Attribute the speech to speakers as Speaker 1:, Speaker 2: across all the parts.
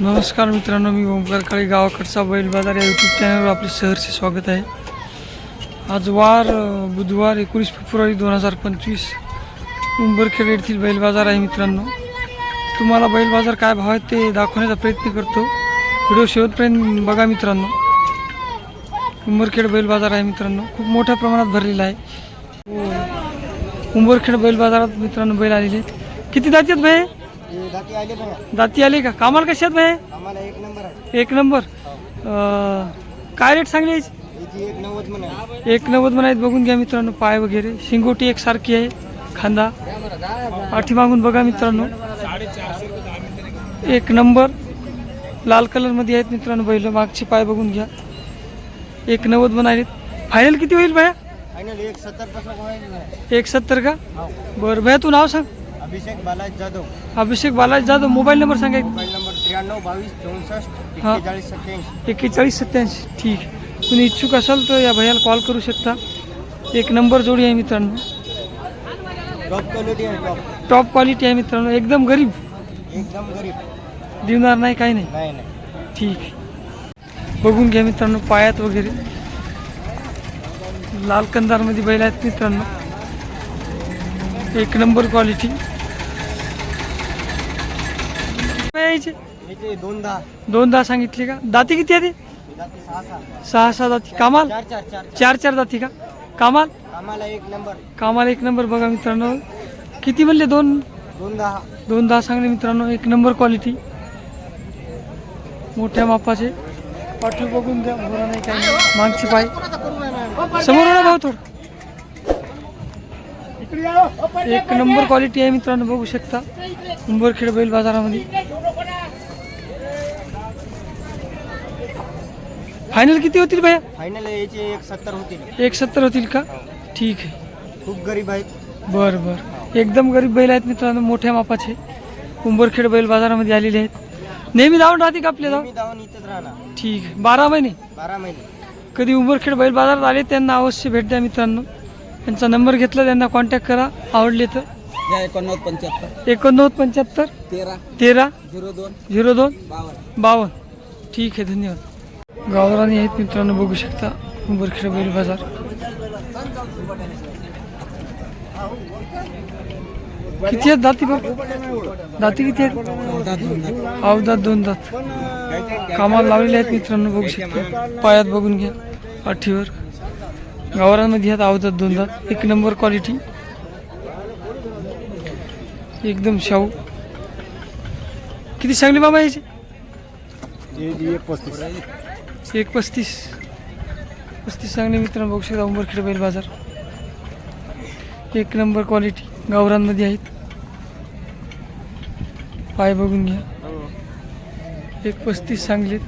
Speaker 1: नमस्कार मित्रांनो मी ओमकार काळे गावाकडचा बैल बाजार या यूट्यूब चॅनलवर आपले सहर्ष स्वागत आहे. आज वार बुधवार एकोणीस फेब्रुवारी दोन हजार पंचवीस. उंबरखेड येथील बैल बाजार आहे मित्रांनो. तुम्हाला बैल बाजार काय भाव आहेत ते दाखवण्याचा प्रयत्न करतो. व्हिडिओ शेवटपर्यंत बघा मित्रांनो. उंबरखेड बैल बाजार आहे मित्रांनो. खूप मोठ्या प्रमाणात भरलेला आहे. हो. उंबरखेड बैल बाजारात मित्रांनो बैल आलेले आहेत. किती जाती आहेत भाई
Speaker 2: बाकी आले बघा.
Speaker 1: दाती आले का? कामाला कशी आहेत भाई
Speaker 2: आम्हाला एक नंबर आहे.
Speaker 1: एक नंबर. अं, काय रेट सांगली याची?
Speaker 2: याची एक नव्वद म्हणा.
Speaker 1: एक नव्वद म्हणायत बघून घ्या मित्रांनो पाय वगैरे. शिंगोटी एकसारखी आहे. खांदा. पाठीमागून बघा मित्रांनो. एक नंबर. लाल कलरमध्ये आहेत मित्रांनो बैल. मागचे पाय बघून घ्या. एक नव्वद म्हणालेत फायनल किती होईल भया
Speaker 2: फायनल एक सत्तरपासून होईल ना.
Speaker 1: एक सत्तर का?
Speaker 2: हो.
Speaker 1: बरं भया तू नाव सांग.
Speaker 2: अभिषेक बालाजी जाधव.
Speaker 1: अभिषेक बालाजी जाधव मोबाईल नंबर सांगा.
Speaker 2: मोबाईल नंबर त्र्याण्णव बावीस चौसष्ट
Speaker 1: हा.
Speaker 2: एक्केचाळीस सत्याऐंशी.
Speaker 1: एक्केचाळीस सत्याऐंशी. ठीक. आहे. तुम्ही इच्छुक असाल तर या भैयाला कॉल करू शकता. एक नंबर जोडी आहे मित्रांनो.
Speaker 2: टॉप क्वालिटी आहे टॉप
Speaker 1: टॉप क्वालिटी आहे मित्रांनो. एकदम गरीब.
Speaker 2: एकदम गरीब.
Speaker 1: देणार नाही काही नाही.
Speaker 2: नाही नाही.
Speaker 1: ठीक. बघून घ्या मित्रांनो पायात वगैरे. लाल कंदारमध्ये बैल आहेत मित्रांनो. एक नंबर क्वालिटी यायचे?
Speaker 2: याचे दोन दहा
Speaker 1: दोन दहा सांगितले का? दाती किती आहे
Speaker 2: सहा सहा.
Speaker 1: दाती. कामाल?
Speaker 2: चार चार
Speaker 1: दाती का? कामाल?
Speaker 2: आम्हाला एक नंबर.
Speaker 1: कामाला एक नंबर बघा मित्रांनो. किती म्हणले दोन?
Speaker 2: दोन दहा
Speaker 1: दोन दहा सांगले मित्रांनो. एक नंबर क्वालिटी मोठ्या मापाचे. पाठीव बघून द्या. भोरा नाही काय नाही. मागची पाय. समोर ना भाऊ थोडं. एक नंबर क्वालिटी आहे मित्रांनो. बघू शकता. उंबरखेड बैल बाजारामध्ये. फायनल किती होतील भैया?
Speaker 2: फायनल याचे एक सत्तर होतील.
Speaker 1: एक सत्तर होतील का? ठीक आहे.
Speaker 2: खूप गरीब आहेत.
Speaker 1: बरं बरं. एकदम गरीब बैल आहेत मित्रांनो मोठ्या मापाचे. उंबरखेड बैल बाजारामध्ये आलेले आहेत. नेहमी धावून राहते का आपल्या
Speaker 2: मी धावून इथंच राहणार.
Speaker 1: ठीक आहे. बारा महिने?
Speaker 2: बारा महिने.
Speaker 1: कधी उंबरखेड बैल बाजारात आले त्यांना अवश्य भेट द्या मित्रांनो. त्यांचा नंबर घेतला त्यांना कॉन्टॅक्ट करा. आवडले तर.
Speaker 2: एकोणनव्वद पंच्याहत्तर.
Speaker 1: एकोणनव्वद पंच्याहत्तर?
Speaker 2: तेरा.
Speaker 1: तेरा?
Speaker 2: झिरो दोन.
Speaker 1: झिरो दोन?
Speaker 2: बावन्न
Speaker 1: बावन्न ठीक आहे धन्यवाद. गावरानी आहेत मित्रांनो बघू शकता. उंबरखेड बैल बाजार. किती आहेत दाती बघ दाती किती आहेत? अवदात दोन दात. कामाला लावलेले आहेत मित्रांनो बघू शकता. पायात बघून घ्या आठीवर गावरांमध्ये आहेत अवदात दोन दात. एक नंबर क्वालिटी एकदम शाहू. किती सांगली बाबा याची?
Speaker 2: पस्तीस.
Speaker 1: एक पस्तीस पस्तीस सांगणे मित्रांनो बघू शकता उंबरखेड बैल बाजार. एक नंबर क्वालिटी गावरांमध्ये आहेत. पाय बघून घ्या. एक पस्तीस सांगलीत.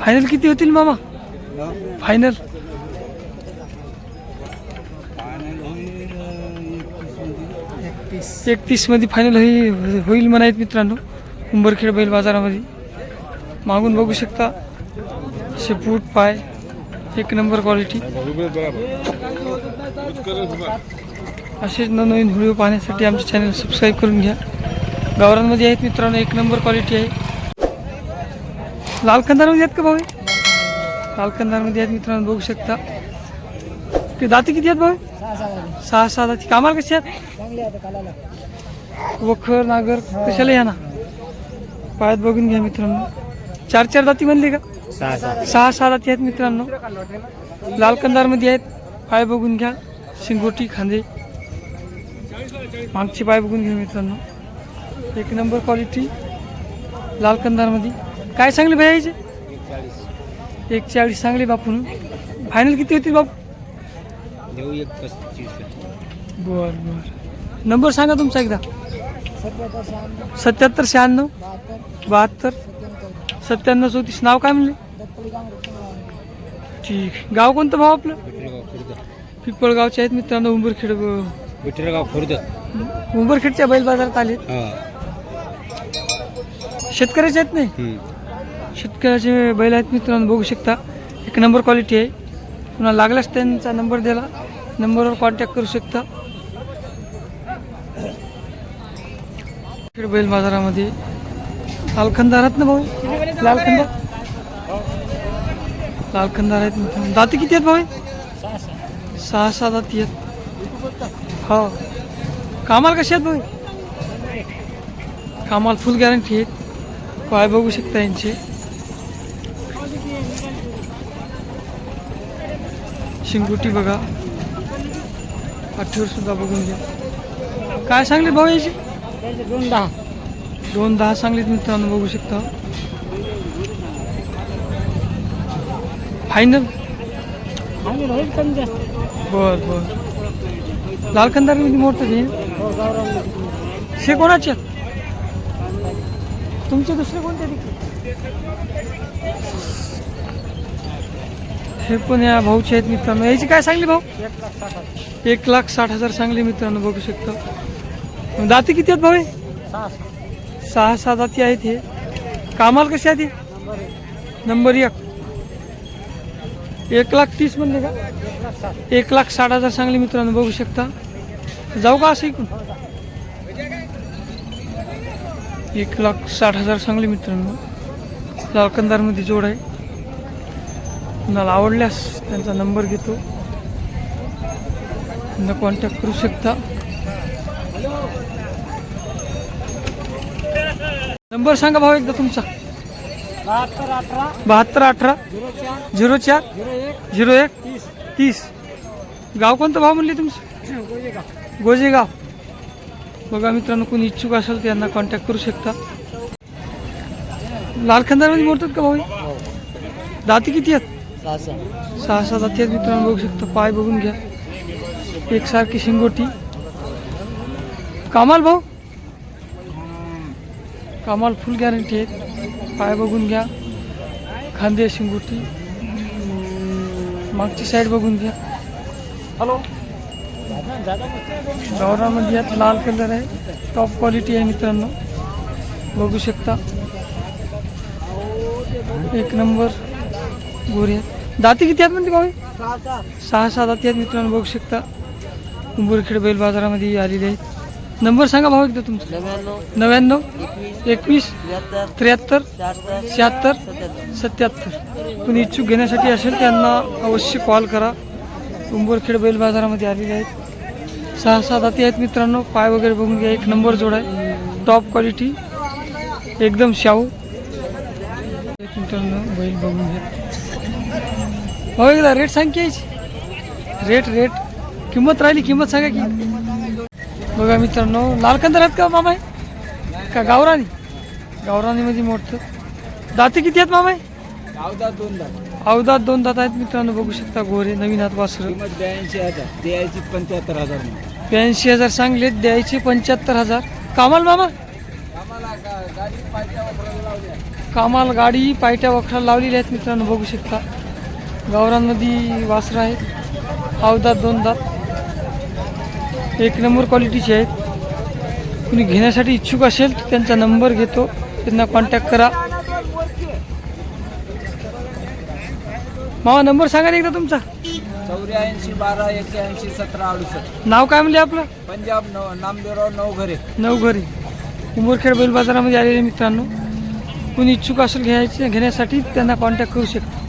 Speaker 1: फायनल किती होतील मामा? फायनल एकतीसमध्ये फायनल होईल होईल म्हणायत मित्रांनो उंबरखेड बैल बाजारामध्ये. मागून बघू शकता शेपूट पाय एक नंबर क्वालिटी असेच नवनवीन व्हिडिओ पाहण्यासाठी आमचे चॅनल सबस्क्राईब करून घ्या. गावरांमध्ये आहेत मित्रांनो एक नंबर क्वालिटी आहे. लाल कंदारमध्ये आहेत का भाऊ? हे? लाल कंदारमध्ये आहेत मित्रांनो बघू शकता. ते दाती किती आहेत भाऊ? सहा सहा दाती. कामाला कशी आहेत? वखर नागर कशाला या ना पायात बघून घ्या मित्रांनो. चार चार दाती म्हणले का?
Speaker 2: सहा
Speaker 1: दाती आहेत मित्रांनो. लाल कंदारमध्ये आहेत. पाय बघून घ्या. शिंगोटी खांदे. मागचे पाय बघून घ्या मित्रांनो. एक नंबर क्वालिटी लाल कंदारमध्ये. काय सांगले याचे एक चाळीस सांगले बापून. फायनल किती होतील बापू?
Speaker 2: देऊ एक पस्तीस
Speaker 1: बर बर. नंबर सांगा तुमचा एकदा. सत्याहत्तर शहाण्णव. बहात्तर. सत्त्याण्णव चौतीस. नाव काय म्हणले? ठीक. गाव कोणतं भाऊ आपलं? पिंपळगावचे आहेत मित्रांनो उंबरखेड
Speaker 2: विठ्ठलगाव खुर्द.
Speaker 1: उंबरखेडच्या बैल बाजारात आले शेतकऱ्याचे आहेत नाही? शेतकऱ्याचे बैल आहेत मित्रांनो बघू शकता. एक नंबर क्वालिटी आहे. पुन्हा लागल्यास त्यांचा नंबर दिला नंबरवर कॉन्टॅक्ट करू शकता. बैल बाजारामध्ये. लालखंदार आहेत ना भाऊ? लालखंदार आहेत मित्रांनो. दाती किती आहेत भाऊ? सहा सहा दाती आहेत. हो. कामाला कसे आहेत भाऊ? कामाला फुल गॅरंटी आहेत. पाय बघू शकता यांचे. शिंगुटी बघा. पाठीवर सुद्धा बघून घ्या. काय सांगले भाऊ याची?
Speaker 2: दोन दहा.
Speaker 1: दोन दहा सांगलीत मित्रांनो बघू शकता. फायनल?
Speaker 2: जास्त
Speaker 1: बर बर. लालकंदारमध्ये मोठं ते
Speaker 2: हो
Speaker 1: शे कोणाचे? आहेत? तुमचे दुसरे कोणते? हे पण या भाऊचे आहेत मित्रांनो. याची काय सांगली भाऊ?
Speaker 2: एक लाख साठ हजार.
Speaker 1: सांगली मित्रांनो बघू शकता. दाती किती आहेत भाऊ हे?
Speaker 2: सहा
Speaker 1: सहा दाती आहेत हे. कामाला कसे आहेत
Speaker 2: नंबर एक.
Speaker 1: एक लाख तीस म्हणले का?
Speaker 2: एक लाख साठ
Speaker 1: हजार सांगले मित्रांनो बघू शकता. जाऊ का असं इकडून? एक लाख साठ हजार सांगली मित्रांनो. लालकंदारमध्ये जोड आहे. कुणाला आवडल्यास त्यांचा नंबर घेतो. त्यांना कॉन्टॅक्ट करू शकता. नंबर सांगा भाऊ एकदा तुमचा.
Speaker 2: बहात्तर अठरा झिरो चार
Speaker 1: झिरो
Speaker 2: एक तीस.
Speaker 1: गाव कोणतं भाव म्हणले तुमचं? गोजेगाव. बघा मित्रांनो कोणी इच्छुक असेल त्यांना कॉन्टॅक्ट करू शकता. लालखंदारमध्ये मोडतात का भाऊ? हे? दाती किती आहेत?
Speaker 2: सहा सहा
Speaker 1: सहा सहा दाती आहेत मित्रांनो बघू शकता. पाय बघून घ्या. एकसारखी शिंगोटी. कामाल भाऊ. कामाल फुल गॅरंटी आहेत पाय बघून घ्या खांदे शिंगोटी मागची साईड बघून घ्या
Speaker 2: हॅलो
Speaker 1: गावरामध्ये यात लाल कलर आहे टॉप क्वालिटी आहे मित्रांनो बघू शकता एक नंबर गोरी आहेत दाती किती आहेत म्हणते भाऊ
Speaker 2: सहा सहा
Speaker 1: सहा सहा दाती आहेत मित्रांनो बघू शकता उंबरखेड बैल बाजारामध्ये आलेले आहेत नंबर सांगा भाऊ एकदा तुमचा.
Speaker 2: नव्याण्णव
Speaker 1: नव्याण्णव
Speaker 2: एकवीस त्र्याहत्तर शहात्तर सत्याहत्तर.
Speaker 1: कोणी इच्छुक घेण्यासाठी असेल त्यांना अवश्य कॉल करा. उंबरखेड बैल बाजारामध्ये आलेले आहेत. सहा सात हाती आहेत मित्रांनो. पाय वगैरे बघून घ्या. एक नंबर जोड आहे. टॉप क्वालिटी एकदम शाहू. एक मित्रांनो बैल बघून घ्या. भाऊ एकदा रेट सांग की रेट रेट किंमत राहिली किंमत सांगा की. बघा मित्रांनो लालकंदर आहेत का मामा का गावरानी? गावरानीमध्ये मोठं. दाते किती आहेत मामा
Speaker 2: अवधा दोन दहा
Speaker 1: अवधात दोन दात आहेत मित्रांनो बघू शकता गोरे नवीन हात वासर.
Speaker 2: ब्याऐंशी हजार द्यायची पंच्याहत्तर हजार
Speaker 1: ब्याऐंशी हजार सांगलेत द्यायचे पंच्याहत्तर हजार. कामाल मामा? कामाल गाडी पायट्या वखरा लावलेल्या आहेत मित्रांनो बघू शकता. गावरांमध्ये वासरं आहेत. अवधात दोन दात. एक नंबर क्वालिटीचे आहेत. कुणी घेण्यासाठी इच्छुक असेल तर त्यांचा नंबर घेतो. त्यांना कॉन्टॅक्ट करा. मामा नंबर सांगा ना एकदा तुमचा.
Speaker 2: चौऱ्याऐंशी बारा एक्क्याऐंशी सतरा अडुसष्ट.
Speaker 1: नाव काय म्हणले आपलं?
Speaker 2: पंजाब नव नामदेवराव नवघरे.
Speaker 1: नवघरी. उंबरखेड बैल बाजारामध्ये आलेले मित्रांनो कोणी इच्छुक असेल घ्यायचे घेण्यासाठी त्यांना कॉन्टॅक्ट करू शकता.